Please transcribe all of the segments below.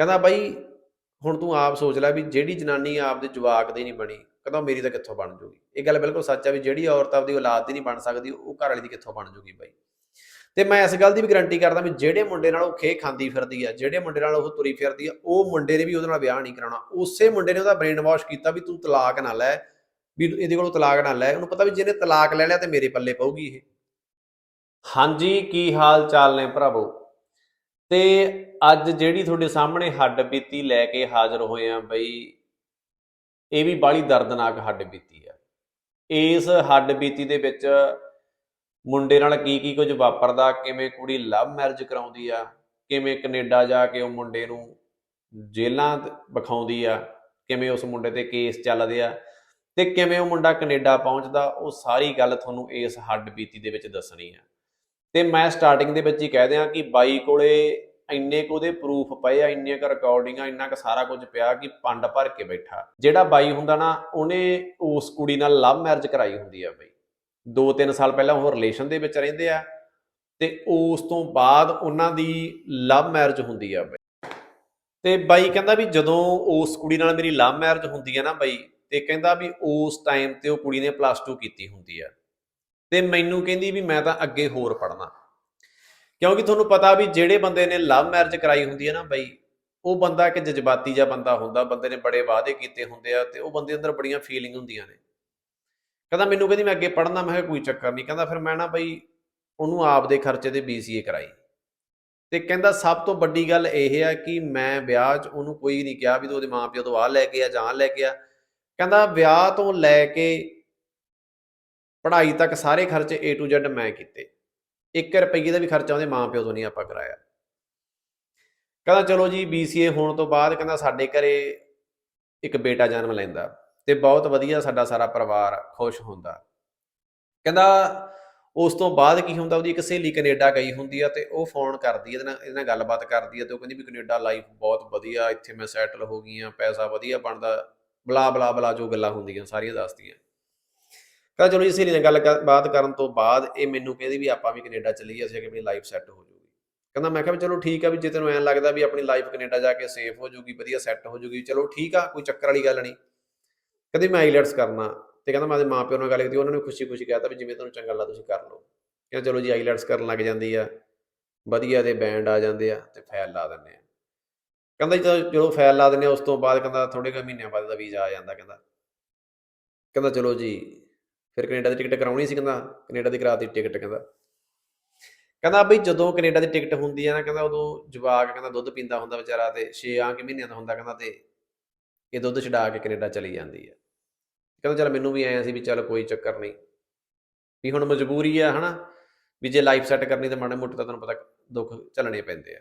ਕਹਿੰਦਾ ਬਾਈ, ਹੁਣ ਤੂੰ ਆਪ ਸੋਚ ਲੈ ਵੀ ਜਿਹੜੀ ਜਨਾਨੀ ਆਪਦੇ ਜਵਾਕ ਦੀ ਨਹੀਂ ਬਣੀ, ਕਹਿੰਦਾ ਉਹ ਮੇਰੀ ਤਾਂ ਕਿੱਥੋਂ ਬਣ ਜੂਗੀ? ਇਹ ਗੱਲ ਬਿਲਕੁਲ ਸੱਚ ਆ ਵੀ ਜਿਹੜੀ ਔਰਤ ਆਪਦੀ ਔਲਾਦ ਦੀ ਨਹੀਂ ਬਣ ਸਕਦੀ, ਉਹ ਘਰ ਵਾਲੀ ਦੀ ਕਿੱਥੋਂ ਬਣ ਜੂਗੀ ਬਾਈ? ਤੇ ਮੈਂ ਇਸ ਗੱਲ ਦੀ ਵੀ ਗਰੰਟੀ ਕਰਦਾ ਵੀ ਜਿਹੜੇ ਮੁੰਡੇ ਨਾਲ ਉਹ ਖੇ ਖਾਂਦੀ ਫਿਰਦੀ ਆ, ਜਿਹੜੇ ਮੁੰਡੇ ਨਾਲ ਉਹ ਤੁਰੀ ਫਿਰਦੀ ਆ, ਉਹ ਮੁੰਡੇ ਨੇ ਵੀ ਉਹਦੇ ਨਾਲ ਵਿਆਹ ਨਹੀਂ ਕਰਾਉਣਾ। ਉਸੇ ਮੁੰਡੇ ਨੇ ਉਹਦਾ ਬ੍ਰੇਨ ਵਾਸ਼ ਕੀਤਾ ਵੀ ਤੂੰ ਤਲਾਕ ਨਾ ਲੈ, ਵੀ ਇਹਦੇ ਕੋਲੋਂ ਤਲਾਕ ਨਾ ਲੈ, ਉਹਨੂੰ ਪਤਾ ਵੀ ਜਿਹਨੇ ਤਲਾਕ ਲੈ ਲਿਆ ਤੇ ਮੇਰੇ ਪੱਲੇ ਪਊਗੀ ਇਹ। ਹਾਂਜੀ, ਕੀ ਹਾਲ ਚਾਲ ਨੇ ਭਰਾਵੋ? ਤੇ ਅੱਜ ਜਿਹੜੀ ਤੁਹਾਡੇ ਸਾਹਮਣੇ ਹੱਡ ਬੀਤੀ ਲੈ ਕੇ ਹਾਜ਼ਰ ਹੋਏ ਆ ਬਈ, ਇਹ ਵੀ ਬਾਲੀ ਦਰਦਨਾਕ ਹੱਡ ਬੀਤੀ ਆ। ਇਸ ਹੱਡ ਬੀਤੀ ਦੇ ਵਿੱਚ ਮੁੰਡੇ ਨਾਲ ਕੀ ਕੀ ਕੁਝ ਵਾਪਰਦਾ, ਕਿਵੇਂ ਕੁੜੀ ਲਵ ਮੈਰਿਜ ਕਰਾਉਂਦੀ ਆ, ਕਿਵੇਂ ਕੈਨੇਡਾ ਜਾ ਕੇ ਉਹ ਮੁੰਡੇ ਨੂੰ ਜੇਲਾਂ ਤ- ਵਿਖਾਉਂਦੀ ਆ, ਕਿਵੇਂ ਉਸ ਮੁੰਡੇ ਤੇ ਕੇਸ ਚੱਲਦੇ ਆ ਤੇ ਕਿਵੇਂ ਉਹ ਮੁੰਡਾ ਕੈਨੇਡਾ ਪਹੁੰਚਦਾ, ਉਹ ਸਾਰੀ ਗੱਲ ਤੁਹਾਨੂੰ ਇਸ ਹੱਡ ਬੀਤੀ ਦੇ ਵਿੱਚ ਦੱਸਣੀ ਆ। ਤੇ ਮੈਂ ਸਟਾਰਟਿੰਗ ਦੇ ਵਿੱਚ ਹੀ ਕਹਿ ਦਿਆਂ ਕਿ ਬਾਈ ਕੋਲੇ ਇੰਨੇ ਕੁ ਉਹਦੇ ਪ੍ਰੂਫ ਪਏ ਆ ਇੰਨੀਆਂ ਕੁ ਰਿਕਾਰਡਿੰਗਾਂ ਇੰਨਾ ਕੁ ਸਾਰਾ ਕੁਝ ਪਿਆ ਕਿ ਪੰਡ ਭਰ ਕੇ ਬੈਠਾ। ਜਿਹੜਾ ਬਾਈ ਹੁੰਦਾ ਨਾ, ਉਹਨੇ ਉਸ ਕੁੜੀ ਨਾਲ ਲਵ ਮੈਰਿਜ ਕਰਾਈ ਹੁੰਦੀ ਆ ਬਾਈ। 2-3 ਸਾਲ ਪਹਿਲਾਂ ਉਹ ਰਿਲੇਸ਼ਨ ਦੇ ਵਿੱਚ ਰਹਿੰਦੇ ਆ ਤੇ ਉਸ ਤੋਂ ਬਾਅਦ ਉਹਨਾਂ ਦੀ ਲਵ ਮੈਰਿਜ ਹੁੰਦੀ ਆ ਬਾਈ। ਤੇ ਬਾਈ ਕਹਿੰਦਾ ਵੀ ਜਦੋਂ ਉਸ ਕੁੜੀ ਨਾਲ ਮੇਰੀ ਲਵ ਮੈਰਿਜ ਹੁੰਦੀ ਆ ਨਾ ਬਾਈ, ਤੇ ਕਹਿੰਦਾ ਵੀ ਉਸ ਟਾਈਮ ਤੇ ਉਹ ਕੁੜੀ ਨੇ ਪਲੱਸ 2 ਕੀਤੀ ਹੁੰਦੀ ਆ। ਤੇ ਮੈਨੂੰ ਕਹਿੰਦੀ ਵੀ ਮੈਂ ਤਾਂ ਅੱਗੇ ਹੋਰ ਪੜਨਾ ਕਿਉਂਕਿ ਤੁਹਾਨੂੰ ਪਤਾ ਵੀ ਜਿਹੜੇ ਬੰਦੇ ਨੇ ਲਵ ਮੈਰਿਜ ਕਰਾਈ ਹੁੰਦੀ ਹੈ ਨਾ ਬਈ, ਉਹ ਬੰਦਾ ਇੱਕ ਜਜ਼ਬਾਤੀ ਜਿਹਾ ਬੰਦਾ ਹੁੰਦਾ, ਬੰਦੇ ਨੇ ਬੜੇ ਵਾਅਦੇ ਕੀਤੇ ਹੁੰਦੇ ਆ ਤੇ ਉਹ ਬੰਦੇ ਅੰਦਰ ਬੜੀਆਂ ਫੀਲਿੰਗ ਹੁੰਦੀਆਂ ਨੇ। ਕਹਿੰਦਾ ਮੈਨੂੰ ਕਹਿੰਦੀ ਮੈਂ ਅੱਗੇ ਪੜਨਾ ਮੈਂ ਕਿਹਾ ਕੋਈ ਚੱਕਰ ਨਹੀਂ। ਕਹਿੰਦਾ ਫਿਰ ਮੈਂ ਨਾ ਬਈ ਉਹਨੂੰ ਆਪ ਦੇ ਖਰਚੇ ਤੇ BCA ਕਰਾਈ। ਤੇ ਕਹਿੰਦਾ ਸਭ ਤੋਂ ਵੱਡੀ ਗੱਲ ਇਹ ਆ ਕਿ ਮੈਂ ਵਿਆਹ 'ਚ ਉਹਨੂੰ ਕੋਈ ਨਹੀਂ ਕਿਹਾ ਵੀ ਤੂੰ ਉਹਦੇ ਮਾਪਿਓ ਤੋਂ ਆਹ ਲੈ ਕੇ ਆ ਜਾਂ ਆਹ ਲੈ ਕੇ ਆ। ਕਹਿੰਦਾ ਵਿਆਹ ਤੋਂ ਲੈ ਕੇ ਪੜ੍ਹਾਈ ਤੱਕ ਸਾਰੇ ਖਰਚੇ A to Z ਮੈਂ ਕੀਤੇ। 1 ਰੁਪਏ ਦਾ ਵੀ ਖਰਚਾ ਉਹਦੇ ਮਾਪਿਓ ਤੋਂ ਨਹੀਂ ਆਪਾਂ ਕਰਾਇਆ। ਕਹਿੰਦਾ, ਚਲੋ ਜੀ BCA ਹੋਣ ਤੋਂ ਬਾਅਦ ਕਹਿੰਦਾ ਸਾਡੇ ਘਰੇ ਇੱਕ ਬੇਟਾ ਜਨਮ ਲੈਂਦਾ ਤੇ ਬਹੁਤ ਵਧੀਆ ਸਾਡਾ ਸਾਰਾ ਪਰਿਵਾਰ ਖੁਸ਼ ਹੁੰਦਾ। ਕਹਿੰਦਾ, ਉਸ ਤੋਂ ਬਾਅਦ ਕੀ ਹੁੰਦਾ? ਉਹਦੀ ਇੱਕ ਸਹੇਲੀ ਕੈਨੇਡਾ ਗਈ ਹੁੰਦੀ ਆ ਤੇ ਉਹ ਫੋਨ ਕਰਦੀ ਇਹਦੇ ਨਾਲ ਇਹਦੇ ਨਾਲ ਗੱਲਬਾਤ ਕਰਦੀ ਆ ਤੇ ਉਹ ਕਹਿੰਦੀ ਵੀ ਕੈਨੇਡਾ ਲਾਈਫ ਬਹੁਤ ਵਧੀਆ, ਇੱਥੇ ਮੈਂ ਸੈਟਲ ਹੋ ਗਈ ਆ, ਪੈਸਾ ਵਧੀਆ ਬਣਦਾ ਬਲਾ ਬਲਾ ਬਲਾ ਜੋ ਗੱਲਾਂ ਹੁੰਦੀਆਂ, ਸਾਰੀਆਂ ਦੱਸਦੀਆਂ। ਕਹਿੰਦਾ ਚਲੋ ਜੀ, ਸਹੇਲੀ ਨਾਲ ਗੱਲ ਕਰ- ਬਾਤ ਕਰਨ ਤੋਂ ਬਾਅਦ ਇਹ ਮੈਨੂੰ ਕਹਿੰਦੀ ਵੀ ਆਪਾਂ ਵੀ ਕੈਨੇਡਾ ਚੱਲੀਏ, ਅਸੀਂ ਕਿ ਆਪਣੀ ਲਾਈਫ ਸੈੱਟ ਹੋ ਜਾਊਗੀ ਕਹਿੰਦਾ ਮੈਂ ਕਿਹਾ ਵੀ ਚਲੋ ਠੀਕ ਆ ਵੀ ਜੇ ਤੈਨੂੰ ਐਂ ਲੱਗਦਾ ਵੀ ਆਪਣੀ ਲਾਈਫ ਕੈਨੇਡਾ ਜਾ ਕੇ ਸੇਫ ਹੋ ਜਾਊਗੀ ਵਧੀਆ ਸੈੱਟ ਹੋ ਜਾਊਗੀ ਚਲੋ ਠੀਕ ਆ, ਕੋਈ ਚੱਕਰ ਵਾਲੀ ਗੱਲ ਨਹੀਂ। ਕਹਿੰਦੀ ਮੈਂ ਆਈਲੈਟਸ ਕਰਨਾ, ਤੇ ਕਹਿੰਦਾ ਮੈਂ ਆਪਣੇ ਮਾਪਿਆਂ ਨਾਲ ਗੱਲ ਕੀਤੀ, ਉਹਨਾਂ ਨੇ ਖੁਸ਼ੀ ਖੁਸ਼ੀ ਕਹਿਤਾ ਵੀ ਜਿਵੇਂ ਤੁਹਾਨੂੰ ਚੰਗਾ ਲੱਗਦਾ ਤੁਸੀਂ ਕਰ ਲਓ। ਕਹਿੰਦਾ ਚਲੋ ਜੀ ਆਈਲੈਟਸ ਕਰਨ ਲੱਗ ਜਾਂਦੀ ਆ, ਵਧੀਆ ਦੇ ਬੈਂਡ ਆ ਜਾਂਦੇ ਆ, ਤੇ ਫਾਈਲ ਲਾ ਦਿੰਦੇ ਆ। ਕਹਿੰਦਾ ਜੀ ਜਦੋਂ- ਜਦੋਂ ਫਾਈਲ ਲਾ ਦਿੰਦੇ ਆ, ਉਸ ਤੋਂ ਬਾਅਦ ਕਹਿੰਦਾ ਥੋੜੇ ਕੁ ਮਹੀਨਿਆਂ ਬਾਅਦ ਦਾ ਵੀਜ਼ਾ ਆ ਜਾਂਦਾ, ਕਹਿੰਦਾ। ਕਹਿੰਦਾ ਚਲੋ ਜੀ ਫਿਰ ਕੈਨੇਡਾ ਦੀ ਟਿਕਟ ਕਰਾਉਣੀ ਸੀ ਕਹਿੰਦਾ, ਕੈਨੇਡਾ ਦੀ ਕਰਾਤੀ ਟਿਕਟ ਕਹਿੰਦਾ। ਕਹਿੰਦਾ ਬਈ ਜਦੋਂ ਕੈਨੇਡਾ ਦੀ ਟਿਕਟ ਹੁੰਦੀ ਆ ਨਾ, ਕਹਿੰਦਾ ਉਦੋਂ ਜਵਾਕ ਕਹਿੰਦਾ ਦੁੱਧ ਪੀਂਦਾ ਹੁੰਦਾ ਵਿਚਾਰਾ ਤੇ 6 ਆਂ ਕਿ ਮਹੀਨਿਆਂ ਦਾ ਹੁੰਦਾ ਕਹਿੰਦਾ ਤੇ ਇਹ ਦੁੱਧ ਛਡਾ ਕੇ ਕੈਨੇਡਾ ਚਲੀ ਜਾਂਦੀ ਆ ਕਹਿੰਦਾ ਚਲ ਮੈਨੂੰ ਵੀ ਆਇਆ ਸੀ ਵੀ ਚਲ ਕੋਈ ਚੱਕਰ ਨਹੀਂ। ਵੀ ਹੁਣ ਮਜਬੂਰੀ ਆ ਹਨਾ, ਵੀ ਜੇ ਲਾਈਫ ਸੈੱਟ ਕਰਨੀ ਤੇ ਮਾੜੇ ਮੋਟੇ ਤਾਂ ਤੁਹਾਨੂੰ ਪਤਾ ਦੁੱਖ ਝੱਲਣੇ ਪੈਂਦੇ ਆ।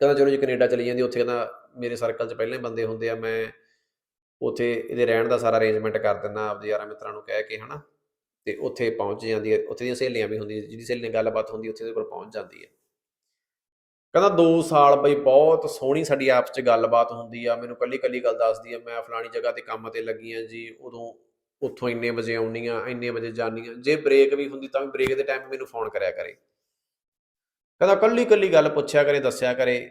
ਕਹਿੰਦਾ ਚਲੋ ਜੀ ਕੈਨੇਡਾ ਚਲੀ ਜਾਂਦੀ, ਉੱਥੇ ਕਹਿੰਦਾ ਮੇਰੇ ਸਰਕਲ 'ਚ ਪਹਿਲਾਂ ਹੀ ਬੰਦੇ ਹੁੰਦੇ ਆ, ਮੈਂ ਉੱਥੇ ਇਹਦੇ ਰਹਿਣ ਦਾ ਸਾਰਾ ਅਰੇਂਜਮੈਂਟ ਕਰ ਦਿੰਦਾ ਆਪਦੇ ਯਾਰਾਂ ਮਿੱਤਰਾਂ ਨੂੰ ਕਹਿ ਕੇ, ਹਨਾ? ਤੇ ਉੱਥੇ ਪਹੁੰਚ ਜਾਂਦੀ ਹੈ, ਉੱਥੇ ਦੀਆਂ ਸਹੇਲੀਆਂ ਵੀ ਹੁੰਦੀਆਂ, ਜਿਹਦੀ ਸਹੇਲੀ ਨਾਲ ਗੱਲਬਾਤ ਹੁੰਦੀ, ਉੱਥੇ ਦੇ ਕੋਲ ਪਹੁੰਚ ਜਾਂਦੀ ਹੈ। ਕਹਿੰਦਾ 2 ਸਾਲ ਬਈ, ਬਹੁਤ ਸੋਹਣੀ ਸਾਡੀ ਆਪਸ 'ਚ ਗੱਲਬਾਤ ਹੁੰਦੀ ਆ, ਮੈਨੂੰ ਕੱਲੀ ਕੱਲੀ ਗੱਲ ਦੱਸਦੀ ਆ, ਮੈਂ ਫਲਾਣੀ ਜਗ੍ਹਾ ਤੇ ਕੰਮ ਤੇ ਲੱਗੀ ਆ ਜੀ, ਉਦੋਂ ਉੱਥੋਂ ਇੰਨੇ ਵਜੇ ਆਉਣੀ ਆ, ਇੰਨੇ ਵਜੇ ਜਾਣੀ ਆ, ਜੇ ਬ੍ਰੇਕ ਵੀ ਹੁੰਦੀ ਤਾਂ ਵੀ ਬ੍ਰੇਕ ਦੇ ਟਾਈਮ ਮੈਨੂੰ ਫੋਨ ਕਰਿਆ ਕਰੇ। ਕਹਿੰਦਾ ਕੱਲੀ ਕੱਲੀ ਗੱਲ ਪੁੱਛਿਆ ਕਰੇ, ਦੱਸਿਆ ਕਰੇ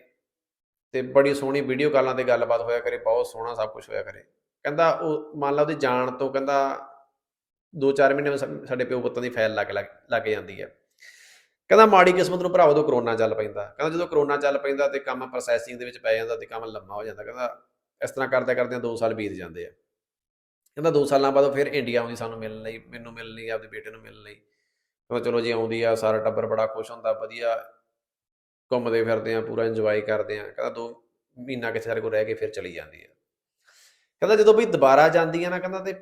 ਤੇ ਬੜੀ ਸੋਹਣੀ ਵੀਡੀਓ ਕਾਲਾਂ ਤੇ ਗੱਲਬਾਤ ਹੋਇਆ ਕਰੇ, ਬਹੁਤ ਸੋਹਣਾ ਸਭ ਕੁਝ ਹੋਇਆ ਕਰੇ। ਕਹਿੰਦਾ ਉਹ ਮੰਨ ਲਾ ਉਹਦੇ ਜਾਣ ਤੋਂ ਕਹਿੰਦਾ 2-4 ਮਹੀਨੇ ਸਾਡੇ ਪਿਓ ਪੁੱਤਾਂ ਦੀ ਫੈਲ ਲੱਗ ਲੱਗ ਲੱਗ ਜਾਂਦੀ ਹੈ। ਕਹਿੰਦਾ ਮਾੜੀ ਕਿਸਮਤ ਨੂੰ ਭਰਾਵੋ ਤੋਂ ਕਰੋਨਾ ਚੱਲ ਪੈਂਦਾ, ਕਹਿੰਦਾ ਜਦੋਂ ਕਰੋਨਾ ਚੱਲ ਪੈਂਦਾ ਤੇ ਕੰਮ ਪ੍ਰੋਸੈਸਿੰਗ ਦੇ ਵਿੱਚ ਪੈ ਜਾਂਦਾ ਤੇ ਕੰਮ ਲੰਮਾ ਹੋ ਜਾਂਦਾ, ਕਹਿੰਦਾ ਇਸ ਤਰ੍ਹਾਂ ਕਰਦੇ ਕਰਦਿਆਂ 2 ਸਾਲ ਬੀਤ ਜਾਂਦੇ ਆ। ਕਹਿੰਦਾ 2 ਸਾਲਾਂ ਬਾਅਦ ਫਿਰ ਇੰਡੀਆ ਆਉਂਦੀ ਸਾਨੂੰ ਮਿਲਣ ਲਈ, ਮੈਨੂੰ ਮਿਲਣ ਲਈ, ਆਪਦੇ ਬੇਟੇ ਨੂੰ ਮਿਲਣ ਲਈ। ਕਹਿੰਦਾ ਚਲੋ ਜੀ ਆਉਂਦੀ ਆ, ਸਾਰਾ ਟੱਬਰ ਬੜਾ ਖੁਸ਼ ਹੁੰਦਾ, ਵਧੀਆ। ਘੁੰਮਦੇ ਫਿਰਦੇ ਆ, ਪੂਰਾ ਇੰਜੋਏ ਕਰਦੇ ਆ, ਕਹਿੰਦਾ ਦੋ ਮਹੀਨਾ ਕਿਥੇ ਸਾਡੇ ਕੋਲ ਰਹਿ ਕੇ ਫਿਰ ਚਲੀ ਜਾਂਦੀ ਆ। ਕਹਿੰਦਾ ਜਦੋਂ ਵੀ ਦੁਬਾਰਾ ਜਾਂਦੀ ਆ ਨਾ, ਕਹਿੰਦਾ ਤੇ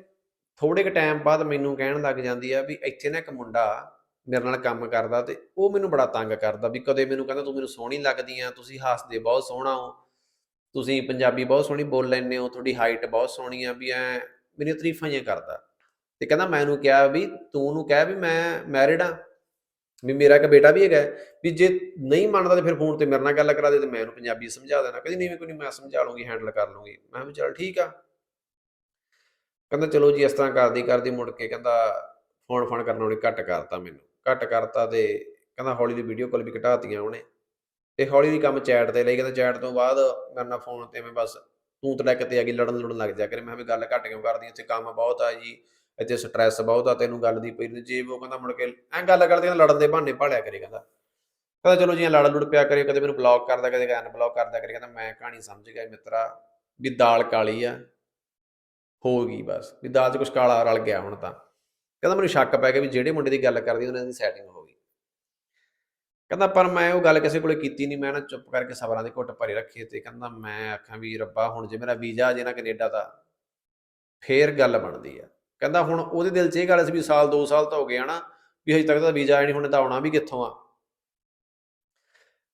ਥੋੜੇ ਕੁ ਟਾਈਮ ਬਾਅਦ ਮੈਨੂੰ ਕਹਿਣ ਲੱਗ ਜਾਂਦੀ ਆ ਵੀ ਇੱਥੇ ਨਾ ਇੱਕ ਮੁੰਡਾ ਮੇਰੇ ਨਾਲ ਕੰਮ ਕਰਦਾ ਤੇ ਉਹ ਮੈਨੂੰ ਬੜਾ ਤੰਗ ਕਰਦਾ ਵੀ ਕਦੇ ਮੈਨੂੰ ਕਹਿੰਦਾ ਤੂੰ ਮੈਨੂੰ ਸੋਹਣੀ ਲੱਗਦੀ ਆ, ਤੁਸੀਂ ਹੱਸਦੇ ਬਹੁਤ ਸੋਹਣਾ ਹੋ, ਤੁਸੀਂ ਪੰਜਾਬੀ ਬਹੁਤ ਸੋਹਣੀ ਬੋਲ ਲੈਂਦੇ ਹੋ, ਤੁਹਾਡੀ ਹਾਈਟ ਬਹੁਤ ਸੋਹਣੀ ਆ ਵੀ ਐ ਮੈਨੂੰ ਤਾਰੀਫਾਂ ਜਿਹੀਆਂ ਕਰਦਾ। ਤੇ ਕਹਿੰਦਾ ਮੈਂ ਉਹਨੂੰ ਕਿਹਾ ਵੀ ਤੂੰ ਉਹਨੂੰ ਕਹਿ ਵੀ ਮੈਂ ਮੈਰਿਡ ਆ ਵੀ ਮੇਰਾ ਇੱਕ ਬੇਟਾ ਵੀ ਹੈਗਾ ਵੀ ਜੇ ਨਹੀਂ ਮੰਨਦਾ ਤੇ ਫਿਰ ਫੋਨ ਤੇ ਮੇਰੇ ਨਾਲ ਗੱਲ ਕਰਾ ਦੇ ਤੇ ਮੈਂ ਉਹਨੂੰ ਪੰਜਾਬੀ ਸਮਝਾ ਦੇਣਾ। ਕਹਿੰਦੀ ਨਹੀਂ ਕੋਈ ਨਹੀਂ ਮੈਂ ਸਮਝਾ ਲੂੰਗੀ ਹੈਂਡਲ ਕਰ ਲੂੰਗੀ ਮੈਂ ਕਿਹਾ ਵੀ ਚੱਲ ਠੀਕ ਆ। ਕਹਿੰਦਾ ਚਲੋ ਜੀ, ਇਸ ਤਰ੍ਹਾਂ ਕਰਦੀ ਕਰਦੀ ਮੁੜ ਕੇ ਕਹਿੰਦਾ ਫੋਨ ਫੋਨ ਕਰਨਾ ਉਹਨੇ ਘੱਟ ਕਰਤਾ ਮੈਨੂੰ। ਘੱਟ ਕਰਤਾ ਤੇ ਕਹਿੰਦਾ ਹੌਲੀ ਦੀ ਵੀਡੀਓ ਕਾਲ ਵੀ ਘਟਾਤੀਆਂ ਉਹਨੇ। ਤੇ ਹੌਲੀ ਹੌਲੀ ਕੰਮ ਚੈਟ ਤੇ ਲਈ, ਕਹਿੰਦਾ ਚੈਟ ਤੋਂ ਬਾਅਦ ਮੇਰੇ ਨਾਲ ਫੋਨ ਤੇ ਮੈਂ ਬਸ ਤੂੰ ਤੜਕ ਤੇ ਆ ਗਈ, ਲੜਨ ਲੜਨ ਲੱਗ ਜਾ ਕਰੇ। ਮੈਂ ਕਿਹਾ ਵੀ ਗੱਲ ਘੱਟ ਕਿਉਂ ਕਰਦੀ ਇੱਥੇ ਕੰਮ ਬਹੁਤ ਆ ਜੀ। ਇੱਥੇ ਸਟ੍ਰੈਸ ਬਹੁਤ ਆ ਤੈਨੂੰ ਗੱਲ ਦੀ ਪਈ ਜੇ ਉਹ ਕਹਿੰਦਾ ਮੁੜ ਕੇ ਐਂ ਗੱਲ ਕਰਦੇ ਕਹਿੰਦਾ ਲੜਨ ਦੇ ਬਹਾਨੇ ਭਾਲਿਆ ਕਰੇ ਕਹਿੰਦਾ। ਕਹਿੰਦਾ ਚਲੋ ਜੀ ਐਂ ਲੜ ਲੁੜ ਪਿਆ ਕਰੇ ਕਦੇ ਮੈਨੂੰ ਬਲੌਕ ਕਰਦਾ, ਕਦੇ ਅਨਬਲੌਕ ਕਰਦਾ ਕਰੇ, ਕਹਿੰਦਾ ਮੈਂ ਕਹਾਣੀ ਸਮਝ ਗਿਆ ਮਿੱਤਰਾ ਵੀ ਦਾਲ ਕਾਲੀ ਆ, ਹੋ ਗਈ ਬਸ, ਵੀ ਦਾਲ 'ਚ ਕੁਛ ਕਾਲਾ ਰਲ ਗਿਆ ਹੁਣ ਤਾਂ। ਕਹਿੰਦਾ ਮੈਨੂੰ ਸ਼ੱਕ ਪੈ ਗਿਆ ਵੀ ਜਿਹੜੇ ਮੁੰਡੇ ਦੀ ਗੱਲ ਕਰਦੀ ਉਹਨਾਂ ਦੀ ਸੈਟਿੰਗ ਹੋ ਗਈ। ਕਹਿੰਦਾ ਪਰ ਮੈਂ ਉਹ ਗੱਲ ਕਿਸੇ ਕੋਲੇ ਕੀਤੀ ਨਹੀਂ ਮੈਂ ਨਾ ਚੁੱਪ ਕਰਕੇ ਸਬਰਾਂ ਦੇ ਘੁੱਟ ਭਰੇ ਰੱਖੇ ਤੇ ਕਹਿੰਦਾ ਮੈਂ ਆਖਾਂ ਵੀ ਰੱਬਾ ਹੁਣ ਜੇ ਮੇਰਾ ਵੀਜ਼ਾ ਆ ਜੇ ਨਾ ਕੈਨੇਡਾ ਦਾ, ਫੇਰ ਗੱਲ ਬਣਦੀ ਆ। ਕਹਿੰਦਾ ਹੁਣ ਉਹਦੇ ਦਿਲ 'ਚ ਇਹ ਗੱਲ ਸੀ ਵੀ ਸਾਲ 2 ਸਾਲ ਤਾਂ ਹੋ ਗਏ ਹਨਾ ਵੀ ਹਜੇ ਤੱਕ ਤਾਂ ਵੀਜ਼ਾ ਆਇਆ ਨਹੀਂ ਹੁਣ ਤਾਂ ਆਉਣਾ ਵੀ ਕਿੱਥੋਂ ਆ?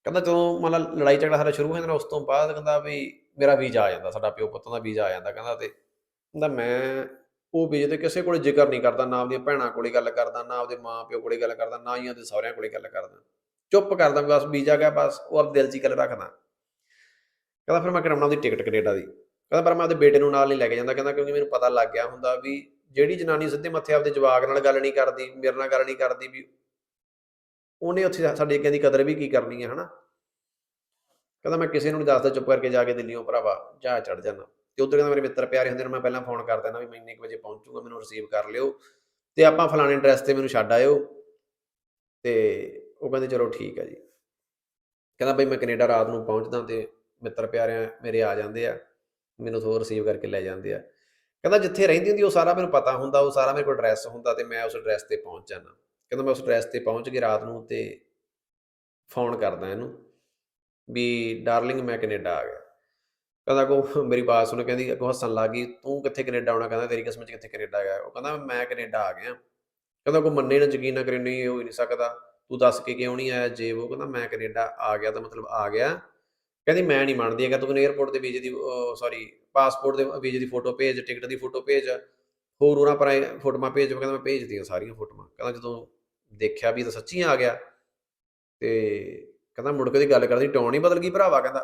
ਕਹਿੰਦਾ ਜਦੋਂ ਮਤਲਬ ਲੜਾਈ ਝਗੜਾ ਸਾਰਾ ਸ਼ੁਰੂ ਹੋ ਜਾਂਦਾ ਉਸ ਤੋਂ ਬਾਅਦ ਕਹਿੰਦਾ ਵੀ ਮੇਰਾ ਵੀਜ਼ਾ ਆ ਜਾਂਦਾ, ਸਾਡਾ ਪਿਓ ਪੁੱਤਾਂ ਦਾ ਵੀਜ਼ਾ ਆ ਜਾਂਦਾ ਕਹਿੰਦਾ ਤੇ ਕਹਿੰਦਾ ਮੈਂ ਉਹ ਵੀਜ਼ੇ ਤੇ ਕਿਸੇ ਕੋਲੇ ਜ਼ਿਕਰ ਨਹੀਂ ਕਰਦਾ, ਨਾ ਆਪਦੀਆਂ ਭੈਣਾਂ ਕੋਲੇ ਗੱਲ ਕਰਦਾ, ਨਾ ਆਪਦੇ ਮਾਂ ਪਿਓ ਕੋਲੇ ਗੱਲ ਕਰਦਾ, ਨਾ ਹੀ ਉਹਦੇ ਸਹੁਰਿਆਂ ਕੋਲੇ ਗੱਲ ਕਰਦਾ। ਚੁੱਪ ਕਰਦਾ ਵੀ ਬਸ ਵੀਜ਼ਾ ਗਿਆ, ਬਸ ਉਹ ਆਪ ਦਿਲ 'ਚ ਹੀ ਗੱਲ ਰੱਖਦਾ। ਕਹਿੰਦਾ ਫਿਰ ਮੈਂ ਕਰਾਉਣਾ ਉਹਦੀ ਟਿਕਟ ਕੈਨੇਡਾ ਦੀ? ਕਹਿੰਦਾ ਪਰ ਮੈਂ ਆਪਦੇ ਬੇਟੇ ਨੂੰ ਨਾਲ ਨਹੀਂ ਲੈ ਕੇ ਜਾਂਦਾ, ਕਹਿੰਦਾ ਕਿਉਂਕਿ ਮੈਨੂੰ ਪਤਾ ਲੱਗ ਗਿਆ ਹੁੰਦਾ ਵੀ ਜਿਹੜੀ ਜਨਾਨੀ ਸਿੱਧੇ ਮੱਥੇ ਆਪਦੇ ਜਵਾਕ ਨਾਲ ਗੱਲ ਨਹੀਂ ਕਰਦੀ, ਮੇਰੇ ਨਾਲ ਗੱਲ ਨਹੀਂ ਕਰਦੀ ਵੀ, ਉਹਨੇ ਉੱਥੇ ਸਾਡੇ ਅੱਗੇ ਦੀ ਕਦਰ ਵੀ ਕੀ ਕਰਨੀ ਹੈ ਹਨਾ? ਕਹਿੰਦਾ ਮੈਂ ਕਿਸੇ ਨੂੰ ਨਹੀਂ ਦੱਸਦਾ, ਚੁੱਪ ਕਰਕੇ ਜਾ ਕੇ ਦਿੱਲੀੋਂ ਭਰਾਵਾ, ਜਾ ਚੜ ਜਾਣਾ ਤੇ ਉਧਰ ਕਹਿੰਦਾ ਮੇਰੇ ਮਿੱਤਰ ਪਿਆਰੇ ਹੁੰਦੇ ਨੇ, ਮੈਂ ਪਹਿਲਾਂ ਫੋਨ ਕਰ ਦਿੰਦਾ ਵੀ ਮੈਂ ਇੰਨੇ ਕੁ ਵਜੇ ਪਹੁੰਚੂਗਾ, ਮੈਨੂੰ ਰਿਸੀਵ ਕਰ ਲਿਓ। ਤੇ ਆਪਾਂ ਫਲਾਣੇ ਐਡਰੈਸ ਤੇ ਮੈਨੂੰ ਛੱਡ ਆਇਓ। ਤੇ ਉਹ ਕਹਿੰਦੇ ਚਲੋ ਠੀਕ ਹੈ ਜੀ। ਕਹਿੰਦਾ ਬਈ ਮੈਂ ਕੈਨੇਡਾ ਰਾਤ ਨੂੰ ਪਹੁੰਚਦਾ ਤੇ ਮਿੱਤਰ ਪਿਆਰੇ ਮੇਰੇ ਆ ਜਾਂਦੇ ਆ, ਮੈਨੂੰ ਥੋੜਾ ਰਿਸੀਵ ਕਰਕੇ ਲੈ ਜਾਂਦੇ ਆ। ਕਹਿੰਦਾ ਜਿੱਥੇ ਰਹਿੰਦੀ ਹੁੰਦੀ, ਉਹ ਸਾਰਾ ਮੈਨੂੰ ਪਤਾ ਹੁੰਦਾ, ਉਹ ਸਾਰਾ ਮੇਰੇ ਕੋਲ ਐਡਰੈਸ ਹੁੰਦਾ ਤੇ ਮੈਂ ਉਸ ਐਡਰੈਸ ਤੇ ਪਹੁੰਚ ਜਾਣਾ ਕਹਿੰਦਾ ਮੈਂ ਉਸ ਐਡਰੈਸ ਤੇ ਪਹੁੰਚ ਕੇ ਰਾਤ ਨੂੰ ਤੇ ਫੋਨ ਕਰਦਾ ਇਹਨੂੰ ਵੀ ਡਾਰਲਿੰਗ ਮੈਂ ਕੈਨੇਡਾ ਆ ਗਿਆ। ਕਹਿੰਦਾ ਕੋ ਮੇਰੀ ਬਾਤ ਸੁਣ, ਕਹਿੰਦੀ ਅੱਗੋਂ ਹੱਸਣ ਲੱਗ ਗਈ, ਤੂੰ ਕਿੱਥੇ ਕੈਨੇਡਾ ਆਉਣਾ? ਕਹਿੰਦਾ, ਤੇਰੀ ਕਿਸਮਤ 'ਚ ਕਿੱਥੇ ਕੈਨੇਡਾ ਆ ਗਿਆ? ਉਹ ਕਹਿੰਦਾ, ਮੈਂ ਕੈਨੇਡਾ ਆ ਗਿਆ। ਕਹਿੰਦਾ ਕੋ ਮੰਨੇ ਨਾ, ਯਕੀਨ ਨਾ ਕਰੇ, ਨਹੀਂ, ਹੋ ਹੀ ਨਹੀਂ ਸਕਦਾ। ਤੂੰ ਦੱਸ ਕੇ ਕਿਉਂ ਨਹੀਂ ਆਇਆ ਜੇ ਉਹ ਕਹਿੰਦਾ, ਮੈਂ ਕੈਨੇਡਾ ਆ ਗਿਆ ਤਾਂ ਮਤਲਬ ਆ ਗਿਆ। ਕਹਿੰਦੀ, ਮੈਂ ਨਹੀਂ ਮੰਨਦੀ ਹੈਗਾ, ਤੂੰ ਏਅਰਪੋਰਟ ਦੇ ਵੀਜ਼ੇ ਦੀ ਸੌਰੀ ਪਾਸਪੋਰਟ ਦੇ ਵੀਜ਼ੇ ਦੀ ਫੋਟੋ ਭੇਜ ਟਿਕਟ ਦੀ ਫੋਟੋ ਭੇਜ, ਹੋਰ ਉਹਨਾਂ ਪਰ ਫੋਟੋਆਂ ਭੇਜ ਮੈਂ ਕਹਿੰਦਾ, ਮੈਂ ਭੇਜ ਦਿਆਂ ਸਾਰੀਆਂ ਫੋਟੋਆਂ। ਕਹਿੰਦਾ, ਜਦੋਂ ਦੇਖਿਆ ਵੀ ਤਾਂ ਸੱਚੀ ਆ ਗਿਆ, ਤੇ ਕਹਿੰਦਾ, ਮੁੜ ਕੇ ਦੀ ਗੱਲ ਕਰਦੀ ਟੋਨ ਹੀ ਬਦਲ ਗਈ ਭਰਾਵਾ? ਕਹਿੰਦਾ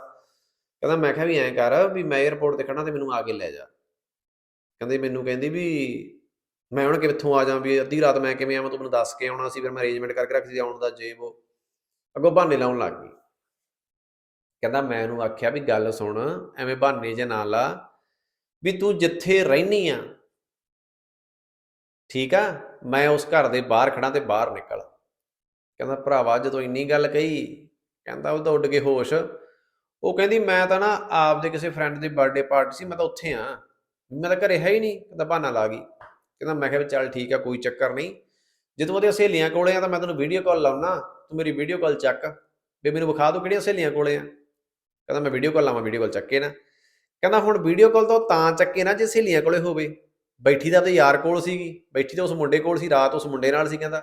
ਕਹਿੰਦਾ, ਮੈਂ ਕਿਹਾ ਵੀ ਐਂ ਕਰ, ਵੀ ਮੈਂ ਏਅਰਪੋਰਟ ਤੇ ਖੜਾ ਤੇ ਮੈਨੂੰ ਆ ਕੇ ਲੈ ਜਾ। ਕਹਿੰਦੇ, ਮੈਨੂੰ ਕਹਿੰਦੀ ਵੀ, ਮੈਂ ਹੁਣ ਕਿੱਥੋਂ ਆ ਜਾਂ ਵੀ ਅੱਧੀ ਰਾਤ ਮੈਂ ਕਿਵੇਂ ਆਵਾਂ, ਤੂੰ ਮੈਨੂੰ ਦੱਸ ਕੇ ਆਉਣਾ ਸੀ, ਫਿਰ ਮੈਂ ਅਰੇਂਜਮੈਂਟ ਕਰਕੇ ਰੱਖਦੀ ਆਉਣ ਦਾ ਜੇ ਉਹ ਅੱਗੋਂ ਬਹਾਨੇ ਲਾਉਣ ਲੱਗ ਗਈ। ਕਹਿੰਦਾ ਮੈਂ ਇਹਨੂੰ ਆਖਿਆ ਵੀ ਗੱਲ ਸੁਣ, ਐਵੇਂ ਬਹਾਨੇ ਜੇ ਨਾ ਲਾ ਵੀ ਤੂੰ ਜਿੱਥੇ ਰਹਿਨੀ ਆ, ਠੀਕ ਆ, ਮੈਂ ਉਸ ਘਰ ਦੇ ਬਾਹਰ ਖੜਾ ਤੇ ਬਾਹਰ ਨਿਕਲ। ਕਹਿੰਦਾ ਭਰਾਵਾ ਜਦੋਂ ਇੰਨੀ ਗੱਲ ਕਹੀ, ਕਹਿੰਦਾ ਉਹ ਤਾਂ ਉੱਡ ਕੇ ਹੋਸ਼। ਉਹ ਕਹਿੰਦੀ ਮੈਂ ਤਾਂ ਨਾ ਆਪ ਦੇ ਕਿਸੇ ਫਰੈਂਡ ਦੀ ਬਰਥਡੇ ਪਾਰਟੀ ਸੀ, ਮੈਂ ਤਾਂ ਉੱਥੇ ਆ। ਮੈਂ ਤਾਂ ਘਰੇ ਹੈ ਹੀ ਨਹੀਂ, ਕਹਿੰਦਾ ਬਹਾਨਾ ਲਾ ਗਈ। ਕਹਿੰਦਾ ਮੈਂ ਕਿਹਾ ਵੀ ਚੱਲ ਠੀਕ ਆ, ਕੋਈ ਚੱਕਰ ਨਹੀਂ। ਜਦੋਂ ਉਹਦੀਆਂ ਸਹੇਲੀਆਂ ਕੋਲੇ ਆ ਤਾਂ ਮੈਂ ਤੈਨੂੰ ਵੀਡੀਓ ਕਾਲ ਲਾਉਣਾ ਤੂੰ ਮੇਰੀ ਵੀਡੀਓ ਕਾਲ ਚੱਕ। ਵੀ ਮੈਨੂੰ ਵਿਖਾ ਦੋ ਕਿਹੜੀਆਂ ਸਹੇਲੀਆਂ ਕੋਲੇ ਆ। ਕਹਿੰਦਾ ਮੈਂ ਵੀਡੀਓ ਕਾਲ ਲਾਵਾਂ ਵੀਡੀਓ ਕਾਲ ਚੱਕੇ ਨਾ। ਕਹਿੰਦਾ ਹੁਣ ਵੀਡੀਓ ਕਾਲ ਤਾਂ ਉਹ ਤਾਂ ਚੱਕੇ ਨਾ ਜੇ ਸਹੇਲੀਆਂ ਕੋਲੇ ਹੋਵੇ। ਬੈਠੀ ਤਾਂ ਤੇ ਯਾਰ ਕੋਲ ਸੀਗੀ, ਬੈਠੀ ਤਾਂ ਉਸ ਮੁੰਡੇ ਕੋਲ ਸੀ, ਰਾਤ ਉਸ ਮੁੰਡੇ ਨਾਲ ਸੀ ਕਹਿੰਦਾ।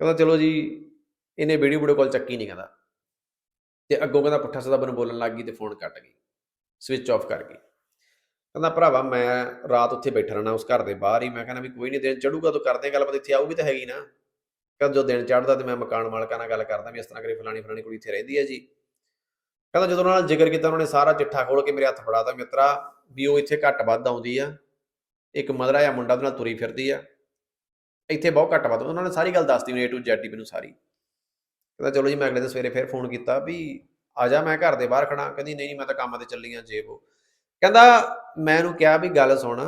ਕਹਿੰਦਾ ਚਲੋ ਜੀ, ਇਹਨੇ ਵੀਡੀਓ ਵੀਡੀਓ ਕਾਲ ਚੱਕੀ ਨਹੀਂ ਕਹਿੰਦਾ। ਤੇ ਅੱਗੋਂ ਕਹਿੰਦਾ ਪੁੱਠਾ ਸਦਾ ਬਨ ਬੋਲਣ ਲੱਗ ਗਈ ਤੇ ਫੋਨ ਕੱਟ ਗਈ ਸਵਿਚ ਆਫ ਕਰ ਗਈ। ਕਹਿੰਦਾ ਭਰਾਵਾ ਮੈਂ ਰਾਤ ਉੱਥੇ ਬੈਠਾ ਰਹਿਣਾ ਉਸ ਘਰ ਦੇ ਬਾਹਰ ਹੀ। ਮੈਂ ਕਹਿੰਦਾ ਵੀ ਕੋਈ ਨਹੀਂ ਦਿਨ ਚੜੂਗਾ, ਤੂੰ ਕਰਦੇ ਆਂ ਗੱਲਬਾਤ ਇੱਥੇ ਆਊਗੀ ਤਾਂ ਹੈਗੀ ਨਾ। ਕਹਿੰਦਾ ਜੋ ਦਿਨ ਚੜਦਾ ਤੇ ਮੈਂ ਮਕਾਨ ਮਾਲਕਾਂ ਨਾਲ ਗੱਲ ਕਰਦਾ ਵੀ ਇਸ ਤਰ੍ਹਾਂ ਕਰੇ, ਫਲਾਣੀ ਫਲਾਣੀ ਕੁੜੀ ਇੱਥੇ ਰਹਿੰਦੀ ਹੈ ਜੀ। ਕਹਿੰਦਾ ਜਦੋਂ ਉਹਨਾਂ ਨਾਲ ਜ਼ਿਕਰ ਕੀਤਾ, ਉਹਨਾਂ ਨੇ ਸਾਰਾ ਚਿੱਠਾ ਖੋਲ ਕੇ ਮੇਰੇ ਹੱਥ ਫੜਾਤਾ ਮਿੱਤਰਾ, ਵੀ ਉਹ ਇੱਥੇ ਘੱਟ ਵੱਧ ਆਉਂਦੀ ਆ, ਇੱਕ ਮਦਰਾ ਜਾਂ ਮੁੰਡਾ ਉਹਦੇ ਨਾਲ ਤੁਰੀ ਫਿਰਦੀ ਆ, ਇੱਥੇ ਬਹੁਤ ਘੱਟ ਵੱਧ, ਉਹਨਾਂ ਨੇ ਸਾਰੀ ਗੱਲ ਦੱਸਤੀ ਮੈਨੂੰ A to Z, ਮੈਨੂੰ ਸਾਰੀ। ਕਹਿੰਦਾ ਚਲੋ ਜੀ, ਮੈਂ ਅਗਲੇ ਦਿਨ ਸਵੇਰੇ ਫਿਰ ਫੋਨ ਕੀਤਾ ਵੀ ਆ ਜਾ, ਮੈਂ ਘਰ ਦੇ ਬਾਹਰ ਖੜਾ ਕਹਿੰਦੀ, ਨਹੀਂ ਨਹੀਂ, ਮੈਂ ਤਾਂ ਕੰਮ ਤੇ ਚੱਲੀ ਆ ਜੇ ਉਹ। ਕਹਿੰਦਾ, ਮੈਂ ਇਹਨੂੰ ਕਿਹਾ ਵੀ ਗੱਲ ਸੁਣ,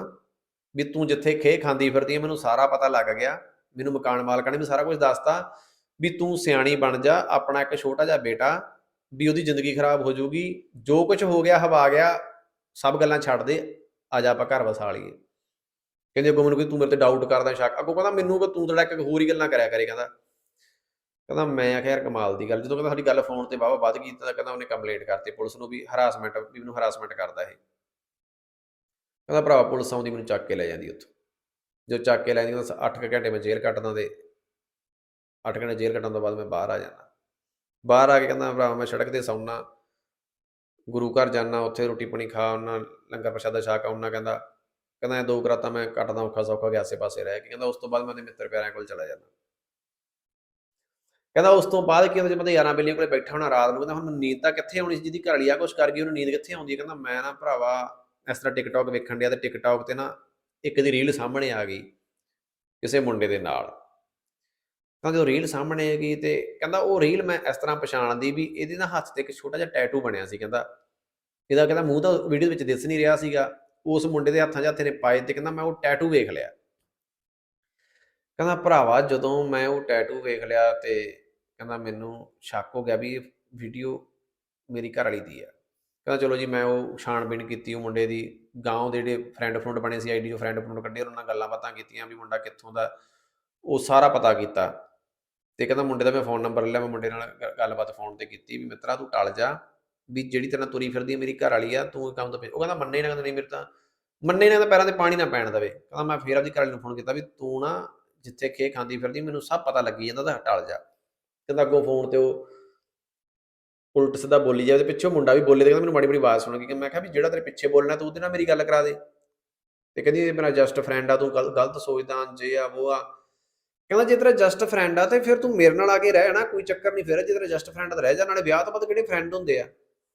ਵੀ ਤੂੰ ਜਿੱਥੇ ਖੇ ਖਾਂਦੀ ਫਿਰਦੀ ਆ, ਮੈਨੂੰ ਸਾਰਾ ਪਤਾ ਲੱਗ ਗਿਆ। ਮੈਨੂੰ ਮਕਾਨ ਮਾਲਕਾਂ ਨੇ ਵੀ ਸਾਰਾ ਕੁਝ ਦੱਸਤਾ, ਵੀ ਤੂੰ ਸਿਆਣੀ ਬਣ ਜਾ, ਆਪਣਾ ਇੱਕ ਛੋਟਾ ਜਿਹਾ ਬੇਟਾ ਵੀ ਉਹਦੀ ਜ਼ਿੰਦਗੀ ਖਰਾਬ ਹੋ ਜਾਊਗੀ, ਜੋ ਕੁਝ ਹੋ ਗਿਆ, ਹਵਾ ਗਿਆ, ਸਭ ਗੱਲਾਂ ਛੱਡ ਦੇ, ਆ ਜਾ ਆਪਾਂ ਘਰ ਵਸਾ ਲਈਏ। ਕਹਿੰਦੇ, ਅੱਗੋਂ ਮੈਨੂੰ ਕੋਈ ਤੂੰ ਮੇਰੇ ਤੇ ਡਾਊਟ ਕਰਦਾ ਸ਼ੱਕ। ਅੱਗੋਂ ਕਹਿੰਦਾ, ਮੈਨੂੰ ਕਿ ਤੂੰ ਤਾਂ ਇੱਕ ਹੋਰ ਹੀ ਗੱਲਾਂ ਕਰਿਆ ਕਰੇ, ਕਹਿੰਦਾ। ਕਹਿੰਦਾ, ਮੈਂ ਆਖਿਆ, ਯਾਰ ਕਮਾਲ ਦੀ ਗੱਲ। ਜਦੋਂ ਕਹਿੰਦਾ ਸਾਡੀ ਗੱਲ ਫੋਨ ਤੇ ਵਾਹਵਾ ਵੱਧ ਗਈ, ਤਾਂ ਕਹਿੰਦਾ ਉਹਨੇ ਕੰਪਲੇਂਟ ਕਰਤੀ ਪੁਲਿਸ ਨੂੰ ਵੀ ਹਰਾਸਮੈਂਟ ਵੀ ਮੈਨੂੰ ਹਰਾਸਮੈਂਟ ਕਰਦਾ ਇਹ। ਕਹਿੰਦਾ ਭਰਾ ਪੁਲਿਸ ਆਉਂਦੀ, ਮੈਨੂੰ ਚੱਕ ਕੇ ਲੈ ਜਾਂਦੀ ਉੱਥੋਂ। ਜੋ ਚੱਕ ਕੇ ਲੈ ਜਾਂਦੀ ਤਾਂ 8 ਘੰਟੇ ਮੈਂ ਜੇਲ੍ਹ ਕੱਟਦਾ ਤੇ 8 ਘੰਟੇ ਜੇਲ੍ਹ ਕੱਟਣ ਤੋਂ ਬਾਅਦ ਮੈਂ ਬਾਹਰ ਆ ਜਾਂਦਾ। ਬਾਹਰ ਆ ਕੇ ਕਹਿੰਦਾ, ਭਰਾ, ਮੈਂ ਸੜਕ ਤੇ ਸੌਣਾ ਗੁਰੂ ਘਰ ਜਾਣਾ ਉੱਥੇ ਰੋਟੀ ਪਾਣੀ ਖਾ ਆਉਣਾ ਲੰਗਰ ਪ੍ਰਸ਼ਾਦਾ ਛਕ ਆਉਣਾ ਕਹਿੰਦਾ ਕਹਿੰਦਾ ਦੋ ਕਰਾਤਾ ਮੈਂ ਕੱਟਦਾ, ਔਖਾ ਸੌਖਾ ਗਿਆ ਆਸੇ ਪਾਸੇ ਰਹਿ ਕੇ। ਕਹਿੰਦਾ, ਉਸ ਤੋਂ ਬਾਅਦ ਮੈਂ ਆਪਣੇ ਮਿੱਤਰ ਪਿਆਰਿਆਂ ਕੋਲ ਚਲਾ ਜਾਂਦਾ। ਕਹਿੰਦਾ, ਉਸ ਤੋਂ ਬਾਅਦ ਕੀ ਹੁੰਦਾ ਜੇ ਮੈਂ ਯਾਰਾਂ ਬੇਲੀਆਂ ਕੋਲੇ ਬੈਠਾ ਹੋਣਾ ਰਾਤ ਨੂੰ, ਕਹਿੰਦਾ, ਹੁਣ ਨੀਂਦ ਤਾਂ ਕਿੱਥੇ ਆਉਣੀ ਸੀ? ਜਿਹਦੀ ਘਰ ਵਾਲੀ ਆ ਕੁਛ ਕਰ ਗਈ, ਉਹਨੂੰ ਨੀਂਦ ਕਿੱਥੇ ਆਉਂਦੀ ਹੈ? ਕਹਿੰਦਾ, ਮੈਂ ਨਾ ਭਰਾਵਾ, ਇਸ ਤਰ੍ਹਾਂ ਟਿਕਟੌਕ ਵੇਖਣ ਡਿਆ ਤੇ ਟਿਕਟੌਕ ਤੇ ਨਾ ਇੱਕ ਦੀ ਰੀਲ ਸਾਹਮਣੇ ਆ ਗਈ, ਕਿਸੇ ਮੁੰਡੇ ਦੇ ਨਾਲ। ਤਾਂ ਉਹ ਰੀਲ ਸਾਹਮਣੇ ਹੈਗੀ ਤੇ ਕਹਿੰਦਾ ਉਹ ਰੀਲ ਮੈਂ ਇਸ ਤਰ੍ਹਾਂ ਪਛਾਣਦੀ ਵੀ ਇਹਦੇ ਨਾ ਹੱਥ ਤੇ ਇੱਕ ਛੋਟਾ ਜਿਹਾ ਟੈਟੂ ਬਣਿਆ ਸੀ ਕਹਿੰਦਾ। ਇਹਦਾ ਕਹਿੰਦਾ ਮੂੰਹ ਤਾਂ ਵੀਡੀਓ ਵਿੱਚ ਦਿਸ ਨਹੀਂ ਰਿਹਾ ਸੀਗਾ। ਉਸ ਮੁੰਡੇ ਦੇ ਹੱਥਾਂ 'ਚ ਹੱਥ ਨੇ ਪਾਏ ਤੇ ਕਹਿੰਦਾ ਮੈਂ ਉਹ ਟੈਟੂ ਵੇਖ ਲਿਆ। ਕਹਿੰਦਾ ਭਰਾਵਾ ਜਦੋਂ ਮੈਂ ਉਹ ਟੈਟੂ ਵੇਖ ਲਿਆ ਤੇ ਕਹਿੰਦਾ ਮੈਨੂੰ ਸ਼ੱਕ ਹੋ ਗਿਆ ਵੀ ਇਹ ਵੀਡੀਓ ਮੇਰੀ ਘਰ ਵਾਲੀ ਦੀ ਆ। ਕਹਿੰਦਾ ਚਲੋ ਜੀ ਮੈਂ ਉਹ ਛਾਣਬੀਣ ਕੀਤੀ ਉਹ ਮੁੰਡੇ ਦੀ। ਗਾਂਵ ਦੇ ਜਿਹੜੇ ਫਰੈਂਡ ਫਰੁੰਡ ਬਣੇ ਸੀ ਆਈਡੀ ਜੋ ਫਰੈਂਡ ਫਰੁੰਡ ਕੱਢੇ, ਉਹਨਾਂ ਨਾਲ ਗੱਲਾਂ ਬਾਤਾਂ ਕੀਤੀਆਂ ਵੀ ਮੁੰਡਾ ਕਿੱਥੋਂ ਦਾ, ਉਹ ਸਾਰਾ ਪਤਾ ਕੀਤਾ। ਤੇ ਕਹਿੰਦਾ ਮੁੰਡੇ ਦਾ ਮੈਂ ਫੋਨ ਨੰਬਰ ਲਿਆ ਮੈਂ ਮੁੰਡੇ ਨਾਲ ਗੱਲਬਾਤ ਫੋਨ ਤੇ ਕੀਤੀ ਵੀ ਮਿੱਤਰਾ ਤੂੰ ਟਲ ਜਾ, ਵੀ ਜਿਹੜੀ ਤੇਰੇ ਨਾਲ ਤੁਰੀ ਫਿਰਦੀ ਹੈ ਮੇਰੀ ਘਰ ਵਾਲੀ ਆ, ਤੂੰ ਇਹ ਕੰਮ ਤੋਂ ਉਹ ਕਹਿੰਦਾ ਮੰਨੇ ਹੀ ਨਾ ਕਹਿੰਦਾ ਨਹੀਂ ਮੇਰੇ ਤਾਂ, ਮੰਨੇ ਨਾ ਪੈਰਾਂ ਤੇ ਪਾਣੀ ਨਾ ਪੈਣ ਦਵੇ। ਕਹਿੰਦਾ ਮੈਂ ਫੇਰ ਆਪਦੀ ਘਰ ਵਾਲੀ ਨੂੰ ਫੋਨ ਕੀਤਾ ਵੀ ਤੂੰ ਨਾ ਜਿੱਥੇ ਖੇ ਖਾਂਦੀ ਫਿਰਦੀ, ਮੈਨੂੰ ਸਭ ਪਤਾ ਲੱਗੀ ਜਾਂਦਾ ਤਾਂ ਟਲ ਜਾ। ਕਹਿੰਦਾ ਅੱਗੋਂ ਫੋਨ ਤੇ ਉਹ ਉਲਟ ਸਿੱਧਾ ਬੋਲੀ ਜਾਵੇ ਤੇ ਪਿੱਛੋਂ ਮੁੰਡਾ ਵੀ ਬੋਲੇ ਤੇ ਕਹਿੰਦਾ ਮੈਨੂੰ ਮਾੜੀ ਮਾੜੀ ਆਵਾਜ਼ ਸੁਣ ਗਈ ਮੈਂ ਕਿਹਾ ਵੀ ਜਿਹੜਾ ਤੇਰੇ ਪਿੱਛੇ ਬੋਲਣਾ ਤੂੰ ਉਹਦੇ ਨਾਲ ਮੇਰੀ ਗੱਲ ਕਰਾ ਦੇ। ਤੇ ਕਹਿੰਦੀ ਮੇਰਾ ਜਸਟ ਫਰੈਂਡ ਆ, ਤੂੰ ਗਲਤ ਸੋਚਦਾ, ਜੇ ਆ ਉਹ ਆ। ਕਹਿੰਦਾ ਜੇ ਤੇਰਾ ਜਸਟ ਫਰੈਂਡ ਆ ਤੇ ਫਿਰ ਤੂੰ ਮੇਰੇ ਨਾਲ ਆ ਕੇ ਰਹਿ ਨਾ, ਕੋਈ ਚੱਕਰ ਨਹੀਂ, ਫਿਰ ਜੇ ਤੇਰਾ ਜਸਟ ਫਰੈਂਡ ਤਾਂ ਰਹਿ ਜਾ, ਨਾਲੇ ਵਿਆਹ ਤੋਂ ਬਾਅਦ ਕਿਹੜੇ ਫਰੈਂਡ ਹੁੰਦੇ ਆ?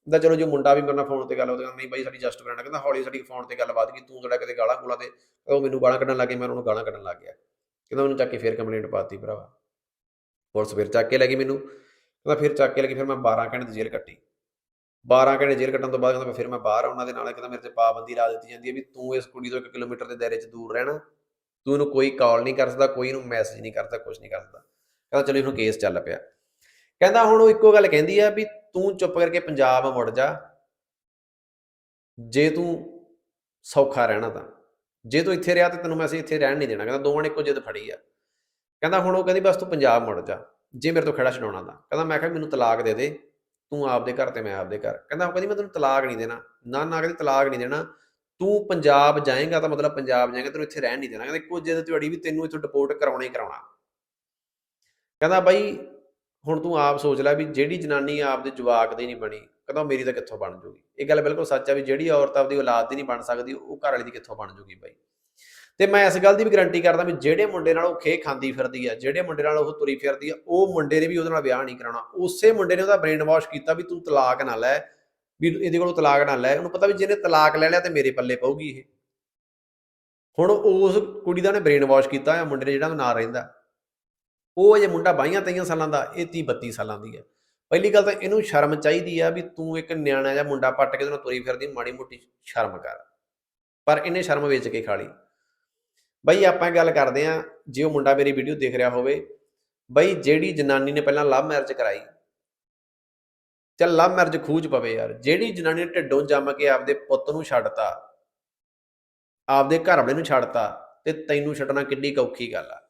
ਦਾ ਚਲੋ ਜੋ ਮੁੰਡਾ ਵੀ ਮੇਰੇ ਨਾਲ ਫੋਨ ਤੇ ਗੱਲ ਉਹਦੇ ਨਾਲ ਨਹੀਂ ਬਾਈ ਸਾਡੀ ਜਸਟ ਫਰੈਂਡ ਕਹਿੰਦਾ ਹੌਲੀ ਸਾਡੀ ਫੋਨ ਤੇ ਗੱਲ ਵੱਧ ਗਈ ਤੂੰ ਜਿਹੜਾ ਕਿਤੇ ਗਾਲਾਂ ਗੂਲਾਂ ਤੇ ਉਹ ਮੈਨੂੰ ਗਾਲਾਂ ਕੱਢਣ ਲੱਗੇ ਮੈਂ ਉਹਨੂੰ ਗਾਲਾਂ ਕੱਢਣ ਲੱਗ ਗਿਆ। ਕਹਿੰਦਾ ਉਹਨੂੰ ਚੱਕ ਕੇ ਫੇਰ ਕੰਪਲੇਂਟ ਪਾਤੀ ਭਰਾਵਾ। ਪੁਲਿਸ ਫਿਰ ਚੱਕ ਕੇ ਲੈ ਗਈ ਮੈਨੂੰ। ਕਹਿੰਦਾ ਫਿਰ ਚੱਕ ਕੇ ਲੈ ਗਈ, ਫਿਰ ਮੈਂ 12 ਘੰਟੇ ਦੀ ਜੇਲ੍ਹ ਕੱਟੀ। 12 ਘੰਟੇ ਜੇਲ੍ਹ ਕੱਟਣ ਤੋਂ ਬਾਅਦ ਕਹਿੰਦਾ ਫਿਰ ਮੈਂ ਬਾਹਰ ਉਹਨਾਂ ਦੇ ਨਾਲ, ਕਹਿੰਦਾ ਮੇਰੇ ਤੇ ਪਾਬੰਦੀ ਲਾ ਦਿੱਤੀ ਜਾਂਦੀ ਹੈ ਵੀ ਤੂੰ ਇਸ ਕੁੜੀ ਤੋਂ 1 ਕਿਲੋਮੀਟਰ ਦੇ ਦਾਇਰੇ 'ਚ ਦੂਰ ਰਹਿਣਾ। ਤੂੰ ਇਹਨੂੰ ਕੋਈ ਕਾਲ ਨਹੀਂ ਕਰ ਸਕਦਾ, ਕੋਈ ਇਹਨੂੰ ਮੈਸੇਜ ਨਹੀਂ ਸਕਦਾ ਕੁਝ ਨਹੀਂ ਕਰ ਸਕਦਾ। ਕਹਿੰਦਾ ਚਲੋ ਇਹਨੂੰ ਕੇਸ ਚੱਲ ਪਿਆ। ਕਹਿੰਦਾ ਹੁਣ ਉਹ ਇੱਕੋ ਗੱਲ ਕਹਿੰਦੀ ਆ ਵੀ ਤੂੰ ਚੁੱਪ ਕਰਕੇ ਪੰਜਾਬ ਮੁੜ ਜਾ। ਜੇ ਤੂੰ ਸੌਖਾ ਰਹਿਣਾ ਤਾਂ। ਜੇ ਤੂੰ ਇੱਥੇ ਰਿਹਾ ਤੇ ਤੈਨੂੰ ਮੈਂ ਅਸੀਂ ਇੱਥੇ ਰਹਿਣ ਨਹੀਂ ਦੇਣਾ। ਕਹਿੰਦਾ ਦੋਵਾਂ ਨੇ ਇੱਕੋ ਜਿੱਦ ਫੜੀ ਆ। ਕਹਿੰਦਾ ਹੁਣ ਉਹ ਕਹਿੰਦੀ ਬਸ ਤੂੰ ਪੰਜਾਬ ਮੁੜ ਜਾ। ਜੇ ਮੇਰੇ ਤੋਂ ਖੜਾ ਛਡਾਉਣਾ ਤਾਂ। ਕਹਿੰਦਾ ਮੈਂ ਕਿਹਾ ਮੈਨੂੰ ਤਲਾਕ ਦੇ ਦੇ। ਤੂੰ ਆਪਦੇ ਘਰ ਤੇ ਮੈਂ ਆਪਦੇ ਘਰ। ਕਹਿੰਦਾ ਉਹ ਕਹਿੰਦੀ ਮੈਂ ਤੈਨੂੰ ਤਲਾਕ ਨਹੀਂ ਦੇਣਾ। ਨਾ ਨਾ ਕਹਿੰਦੀ ਤਲਾਕ ਨਹੀਂ ਦੇਣਾ। ਤੂੰ ਪੰਜਾਬ ਜਾਏਗਾ ਤਾਂ ਮਤਲਬ ਪੰਜਾਬ ਜਾਏਗਾ, ਤੈਨੂੰ ਇੱਥੇ ਰਹਿਣ ਨਹੀਂ ਦੇਣਾ। ਕਹਿੰਦੇ ਇੱਕੋ ਜਿੱਦ ਤੁਹਾਡੀ ਵੀ ਤੈਨੂੰ ਇੱਥੋਂ ਡਿਪੋਰਟ ਕਰਾਉਣਾ ਕਰਾਉਣਾ। ਕਹਿੰਦਾ ਬਾਈ, ਹੁਣ ਤੂੰ ਆਪ ਸੋਚ ਲੈ ਵੀ ਜਿਹੜੀ ਜਨਾਨੀ ਆਪਦੇ ਜਵਾਕ ਦੀ ਨਹੀਂ ਬਣੀ, ਕਹਿੰਦਾ ਮੇਰੀ ਤਾਂ ਕਿੱਥੋਂ ਬਣ ਜੂਗੀ? ਇਹ ਗੱਲ ਬਿਲਕੁਲ ਸੱਚ ਆ ਵੀ ਜਿਹੜੀ ਔਰਤ ਆਪਦੀ ਔਲਾਦ ਦੀ ਨਹੀਂ ਬਣ ਸਕਦੀ, ਉਹ ਘਰ ਵਾਲੀ ਦੀ ਕਿੱਥੋਂ ਬਣ ਜੂਗੀ ਬਾਈ? ਤੇ ਮੈਂ ਇਸ ਗੱਲ ਦੀ ਵੀ ਗਾਰੰਟੀ ਕਰਦਾ ਵੀ ਜਿਹੜੇ ਮੁੰਡੇ ਨਾਲ ਉਹ ਖੇ ਖਾਂਦੀ ਫਿਰਦੀ ਆ, ਜਿਹੜੇ ਮੁੰਡੇ ਨਾਲ ਉਹ ਤੁਰੀ ਫਿਰਦੀ ਆ, ਉਹ ਮੁੰਡੇ ਨੇ ਵੀ ਉਹਦੇ ਨਾਲ ਵਿਆਹ ਨਹੀਂ ਕਰਾਉਣਾ। ਉਸੇ ਮੁੰਡੇ ਨੇ ਉਹਦਾ ਬ੍ਰੇਨ ਵਾਸ਼ ਕੀਤਾ ਵੀ ਤੂੰ ਤਲਾਕ ਨਾ ਲੈ ਵੀ ਇਹਦੇ ਕੋਲੋਂ ਤਲਾਕ ਨਾ ਲੈ। ਉਹਨੂੰ ਪਤਾ ਵੀ ਜਿਹਨੇ ਤਲਾਕ ਲੈ ਲਿਆ ਤੇ ਮੇਰੇ ਪੱਲੇ ਪਊਗੀ ਇਹ। ਹੁਣ ਉਸ ਕੁੜੀ ਦਾ ਨੇ ਬ੍ਰੇਨ ਵਾਸ਼ ਕੀਤਾ ਆ ਮੁੰਡੇ ਨੇ ਜਿਹੜਾ ਉਹ ਨਾਲ ਰਹਿੰਦਾ। ਉਹ ਅਜੇ ਮੁੰਡਾ 22 23 ਸਾਲਾਂ ਦਾ, ਇਹ 30 32 ਸਾਲਾਂ ਦੀ ਹੈ। ਪਹਿਲੀ ਗੱਲ ਤਾਂ ਇਹਨੂੰ ਸ਼ਰਮ ਚਾਹੀਦੀ ਆ ਵੀ ਤੂੰ ਇੱਕ ਨਿਆਣਾ ਜਿਹਾ ਮੁੰਡਾ ਪੱਟ ਕੇ ਉਹਦੇ ਨਾਲ ਤੁਰੀ ਫਿਰਦੀ, ਮਾੜੀ ਮੋਟੀ ਸ਼ਰਮ ਕਰ। ਪਰ ਇਹਨੇ ਸ਼ਰਮ ਵੇਚ ਕੇ ਖਾ ਲਈ। ਬਈ ਆਪਾਂ ਗੱਲ ਕਰਦੇ ਆ ਜੇ ਉਹ ਮੁੰਡਾ ਮੇਰੀ ਵੀਡੀਓ ਦੇਖ ਰਿਹਾ ਹੋਵੇ, ਬਈ ਜਿਹੜੀ ਜਨਾਨੀ ਨੇ ਪਹਿਲਾਂ ਲਵ ਮੈਰਿਜ ਕਰਾਈ ਚੱਲ ਲਵ ਮੈਰਿਜ ਖੂਜ ਪਵੇ ਯਾਰ। ਜਿਹੜੀ ਜਨਾਨੀ ਨੇ ਢਿੱਡੋਂ ਜੰਮ ਕੇ ਆਪਦੇ ਪੁੱਤ ਨੂੰ ਛੱਡਤਾ, ਆਪਦੇ ਘਰ ਵਾਲੇ ਨੂੰ ਛੱਡਤਾ, ਤੇ ਤੈਨੂੰ ਛੱਡਣਾ ਕਿੱਡੀ ਔਖੀ ਗੱਲ ਆ।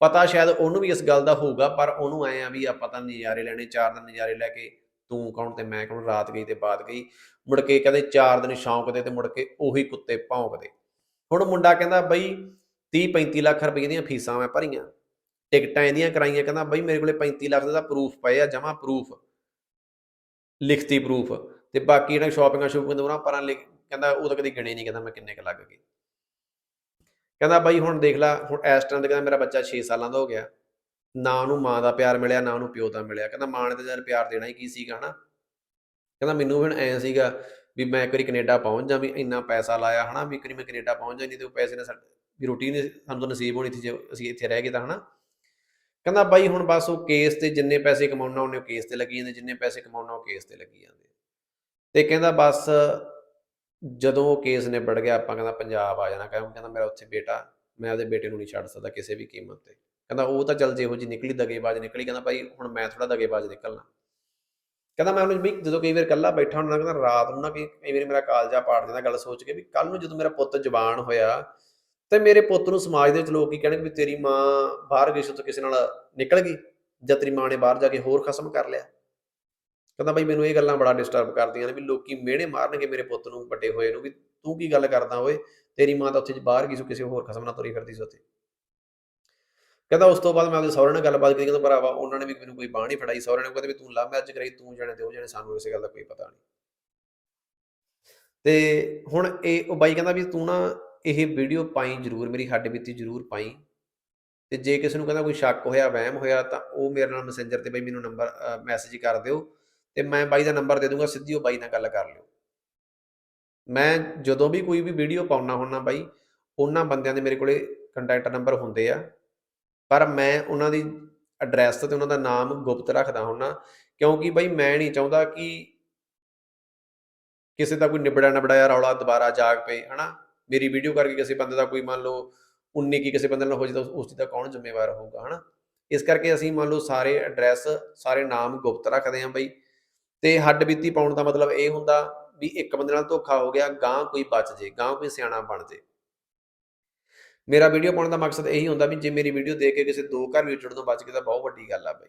ਪਤਾ ਸ਼ਾਇਦ ਉਹਨੂੰ ਵੀ ਇਸ ਗੱਲ ਦਾ ਹੋਊਗਾ, ਪਰ ਉਹਨੂੰ ਆਏ ਆ ਵੀ ਆਪਾਂ ਤਾਂ ਨਜ਼ਾਰੇ ਲੈਣੇ, ਚਾਰ ਦਿਨ ਨਜ਼ਾਰੇ ਲੈ ਕੇ ਤੂੰ ਕੌਣ ਤੇ ਮੈਂ ਕੌਣ, ਰਾਤ ਗਈ ਤੇ ਬਾਤ ਗਈ। ਮੁੜ ਕੇ ਕਹਿੰਦੇ ਚਾਰ ਦਿਨ ਸ਼ੌਂਕ ਦੇ ਤੇ ਮੁੜ ਕੇ ਉਹੀ ਕੁੱਤੇ ਭੌਂਕਦੇ ਹੁਣ ਮੁੰਡਾ ਕਹਿੰਦਾ ਬਈ 30 35 ਲੱਖ ਰੁਪਏ ਦੀਆਂ ਫੀਸਾਂ ਮੈਂ ਭਰੀਆਂ। ਟਿਕਟਾਂ ਇਹਦੀਆਂ ਕਰਾਈਆਂ, ਕਹਿੰਦਾ ਬਈ ਮੇਰੇ ਕੋਲੇ 35 ਲੱਖ ਦਾ ਪ੍ਰੂਫ ਪਏ ਆ, ਜਮਾ ਪ੍ਰੂਫ ਲਿਖਤੀ ਪ੍ਰੂਫ ਤੇ ਬਾਕੀ ਜਿਹੜਾ ਸ਼ਾਪਿੰਗਾਂ ਸ਼ੂਪਿੰਗ ਦੇ ਪਰਾਂ ਲਿਖ ਕਹਿੰਦਾ ਉਹ ਤਾਂ ਕਦੀ ਗਿਣੇ ਨਹੀਂ ਕਹਿੰਦਾ ਮੈਂ ਕਿੰਨੇ ਕ ਲੱਗ ਗਏ। ਕਹਿੰਦਾ ਬਾਈ ਹੁਣ ਦੇਖ ਲੈ, ਹੁਣ ਇਸ ਟਾਈਮ ਤੇ ਕਹਿੰਦਾ ਮੇਰਾ ਬੱਚਾ 6 ਸਾਲਾਂ ਦਾ ਹੋ ਗਿਆ। ਨਾ ਉਹਨੂੰ ਮਾਂ ਦਾ ਪਿਆਰ ਮਿਲਿਆ, ਨਾ ਉਹਨੂੰ ਪਿਓ ਦਾ ਮਿਲਿਆ। ਕਹਿੰਦਾ ਮਾਂ ਨੇ ਤਾਂ ਜਦ ਪਿਆਰ ਦੇਣਾ ਹੀ ਕੀ ਸੀਗਾ, ਹਨਾ? ਕਹਿੰਦਾ ਮੈਨੂੰ ਹੁਣ ਐ ਸੀਗਾ ਵੀ ਮੈਂ ਇੱਕ ਵਾਰੀ ਕੈਨੇਡਾ ਪਹੁੰਚ ਜਾ, ਵੀ ਇੰਨਾ ਪੈਸਾ ਲਾਇਆ, ਹਨਾ? ਵੀ ਇੱਕ ਵਾਰੀ ਮੈਂ ਕੈਨੇਡਾ ਪਹੁੰਚ ਜਾਂਦੀ ਤੇ ਉਹ ਪੈਸੇ ਨੇ ਸਾਡੇ ਵੀ ਰੋਟੀ ਨਹੀਂ ਸਾਨੂੰ ਤਾਂ ਨਸੀਬ ਹੋਣੀ ਸੀ ਜੇ ਅਸੀਂ ਇੱਥੇ ਰਹਿ ਗਏ ਤਾਂ, ਹਨਾ? ਕਹਿੰਦਾ ਬਾਈ ਹੁਣ ਬਸ ਉਹ ਕੇਸ ਤੇ ਜਿੰਨੇ ਪੈਸੇ ਕਮਾਉਣਾ ਉਹਨੇ ਕੇਸ ਤੇ ਲੱਗੀ ਜਾਂਦੇ, ਜਿੰਨੇ ਪੈਸੇ ਕਮਾਉਣਾ ਉਹ ਕੇਸ ਤੇ ਲੱਗੀ ਜਾਂਦੇ। ਤੇ ਕਹਿੰਦਾ ਬਸ ਜਦੋਂ ਉਹ ਕੇਸ ਨਿਬੜ ਗਿਆ, ਆਪਾਂ ਕਹਿੰਦਾ ਪੰਜਾਬ ਆ ਜਾਣਾ, ਕਹਿੰਦਾ ਮੇਰਾ ਉੱਥੇ ਬੇਟਾ, ਮੈਂ ਉਹਦੇ ਬੇਟੇ ਨੂੰ ਨਹੀਂ ਛੱਡ ਸਕਦਾ ਕਿਸੇ ਵੀ ਕੀਮਤ ਤੇ। ਕਹਿੰਦਾ ਉਹ ਤਾਂ ਚੱਲ ਜਿਹੋ ਜੀ ਨਿਕਲੀ, ਦਗੇਬਾਜ਼ ਨਿਕਲੀ, ਕਹਿੰਦਾ ਭਾਈ ਹੁਣ ਮੈਂ ਥੋੜਾ ਦਗੇਬਾਜ਼ ਨਿਕਲਣਾ। ਕਹਿੰਦਾ ਮੈਂ ਉਹਨੂੰ ਵੀ ਜਦੋਂ ਕਈ ਵਾਰ ਇਕੱਲਾ ਬੈਠਾ ਹੁੰਦਾ, ਕਹਿੰਦਾ ਰਾਤ ਨੂੰ ਨਾ ਕਈ ਕਈ ਵਾਰੀ ਮੇਰਾ ਕਾਲਜਾ ਪਾੜ ਜਾਂਦਾ ਗੱਲ ਸੋਚ ਕੇ ਵੀ ਕੱਲ ਨੂੰ ਜਦੋਂ ਮੇਰਾ ਪੁੱਤ ਜਵਾਨ ਹੋਇਆ ਤੇ ਮੇਰੇ ਪੁੱਤ ਨੂੰ ਸਮਾਜ ਦੇ ਵਿੱਚ ਲੋਕ ਕੀ ਕਹਿਣਗੇ ਵੀ ਤੇਰੀ ਮਾਂ ਬਾਹਰ ਗਈ ਸੀ ਤੋਂ ਕਿਸੇ ਨਾਲ ਨਿਕਲ ਗਈ ਜਾਂ ਤੇਰੀ ਮਾਂ ਨੇ ਬਾਹਰ ਜਾ ਕੇ ਹੋਰ ਖਸਮ ਕਰ ਲਿਆ? ਕਹਿੰਦਾ ਬਾਈ ਮੈਨੂੰ ਇਹ ਗੱਲਾਂ ਬੜਾ ਡਿਸਟਰਬ ਕਰਦੀਆਂ ਨੇ ਵੀ ਲੋਕੀ ਮਿਹਣੇ ਮਾਰਨਗੇ ਮੇਰੇ ਪੁੱਤ ਨੂੰ ਵੱਡੇ ਹੋਏ ਨੂੰ ਵੀ ਤੂੰ ਕੀ ਗੱਲ ਕਰਦਾ ਓਏ? ਤੇਰੀ ਮਾਂ ਤਾਂ ਉੱਥੇ ਬਾਹਰ ਗਈ ਸੀ, ਕਿਸੇ ਹੋਰ ਖਸਮ ਨਾਲ ਤੁਰੀ ਫਿਰਦੀ ਸੀ ਉੱਥੇ। ਕਹਿੰਦਾ ਉਸ ਤੋਂ ਬਾਅਦ ਮੈਂ ਆਪਦੇ ਸਹੁਰੇ ਨਾਲ ਗੱਲਬਾਤ ਕੀਤੀ, ਕਹਿੰਦਾ ਭਰਾਵਾ ਉਹਨਾਂ ਨੇ ਵੀ ਮੈਨੂੰ ਕੋਈ ਬਾਹ ਨਹੀਂ ਫੜਾਈ, ਸਹੁਰੇ ਨੇ ਕਹਿੰਦੇ ਵੀ ਤੂੰ ਲਵ ਮੈਰਿਜ ਕਰਾਈ, ਤੂੰ ਜਾਣੇ ਤੇ ਉਹ ਜਾਣੇ, ਸਾਨੂੰ ਇਸੇ ਗੱਲ ਦਾ ਕੋਈ ਪਤਾ ਨਹੀਂ ਤੇ ਹੁਣ ਇਹ ਉਹ ਬਾਈ ਕਹਿੰਦਾ ਵੀ ਤੂੰ ਨਾ ਇਹ ਵੀਡੀਓ ਪਾਈ, ਜਰੂਰ ਮੇਰੀ ਹੱਡ ਬੀਤੀ ਜਰੂਰ ਪਾਈ। ਤੇ ਜੇ ਕਿਸੇ ਨੂੰ ਕਹਿੰਦਾ ਕੋਈ ਸ਼ੱਕ ਹੋਇਆ, ਵਹਿਮ ਹੋਇਆ, ਤਾਂ ਉਹ ਮੇਰੇ ਨਾਲ ਮੈਸੇਂਜਰ ਤੇ ਬਈ ਮੈਨੂੰ ਨੰਬਰ ਮੈਸੇਜ ਕਰ ਦਿਓ ਤੇ ਮੈਂ ਬਾਈ ਦਾ ਨੰਬਰ ਦੇ ਦੂੰਗਾ, ਸਿੱਧੀ ਉਹ ਬਾਈ ਨਾਲ ਗੱਲ ਕਰ ਲਿਓ। ਮੈਂ ਜਦੋਂ ਵੀ ਕੋਈ ਵੀ ਵੀਡੀਓ ਪਾਉਣਾ ਹੁੰਨਾ ਬਾਈ, ਉਹਨਾਂ ਬੰਦਿਆਂ ਦੇ ਮੇਰੇ ਕੋਲੇ ਕੰਟੈਕਟ ਨੰਬਰ ਹੁੰਦੇ ਆ। ਪਰ ਮੈਂ ਉਹਨਾਂ ਦੀ ਐਡਰੈਸ ਤੇ ਉਹਨਾਂ ਦਾ ਨਾਮ ਗੁਪਤ ਰੱਖਦਾ ਹੁੰਨਾ, ਕਿਉਂਕਿ ਬਾਈ ਮੈਂ ਨਹੀਂ ਚਾਹੁੰਦਾ ਕਿ ਕਿਸੇ ਦਾ ਕੋਈ ਨਿਬੜਿਆ ਨਿਬੜਾਇਆ ਰੌਲਾ ਦੁਬਾਰਾ ਜਾਗ ਪਏ, ਹਨਾ? ਮੇਰੀ ਵੀਡੀਓ ਕਰਕੇ ਕਿਸੇ ਬੰਦੇ ਦਾ ਕੋਈ ਮੰਨ ਲਓ 19 ਕੀ ਕਿਸੇ ਬੰਦੇ ਨਾਲ ਹੋ ਜਾਏ ਤਾਂ ਉਸ ਦਾ ਕੌਣ ਜ਼ਿੰਮੇਵਾਰ ਹੋਊਗਾ, ਹਨਾ? ਇਸ ਕਰਕੇ ਅਸੀਂ ਮੰਨ ਲਓ ਸਾਰੇ ਐਡਰੈਸ ਸਾਰੇ ਨਾਮ ਗੁਪਤ ਰੱਖਦੇ ਹਾਂ ਬਈ। ਤੇ ਹੱਡ ਬੀਤੀ ਪਾਉਣ ਦਾ ਮਤਲਬ ਇਹ ਹੁੰਦਾ ਵੀ ਇੱਕ ਬੰਦੇ ਨਾਲ ਧੋਖਾ ਹੋ ਗਿਆ ਗਾਂ ਕੋਈ ਬਚ ਜੇ ਗਾਂ ਕੋਈ ਸਿਆਣਾ ਬਣ ਜੇ। ਮੇਰਾ ਵੀਡੀਓ ਪਾਉਣ ਦਾ ਮਕਸਦ ਇਹੀ ਹੁੰਦਾ ਵੀ ਜੇ ਮੇਰੀ ਵੀਡੀਓ ਦੇਖ ਕੇ ਕਿਸੇ ਦੋ ਘਰ ਵੀ ਤੋਂ ਬਚ ਗਏ ਤਾਂ ਬਹੁਤ ਵੱਡੀ ਗੱਲ ਆ ਬਈ।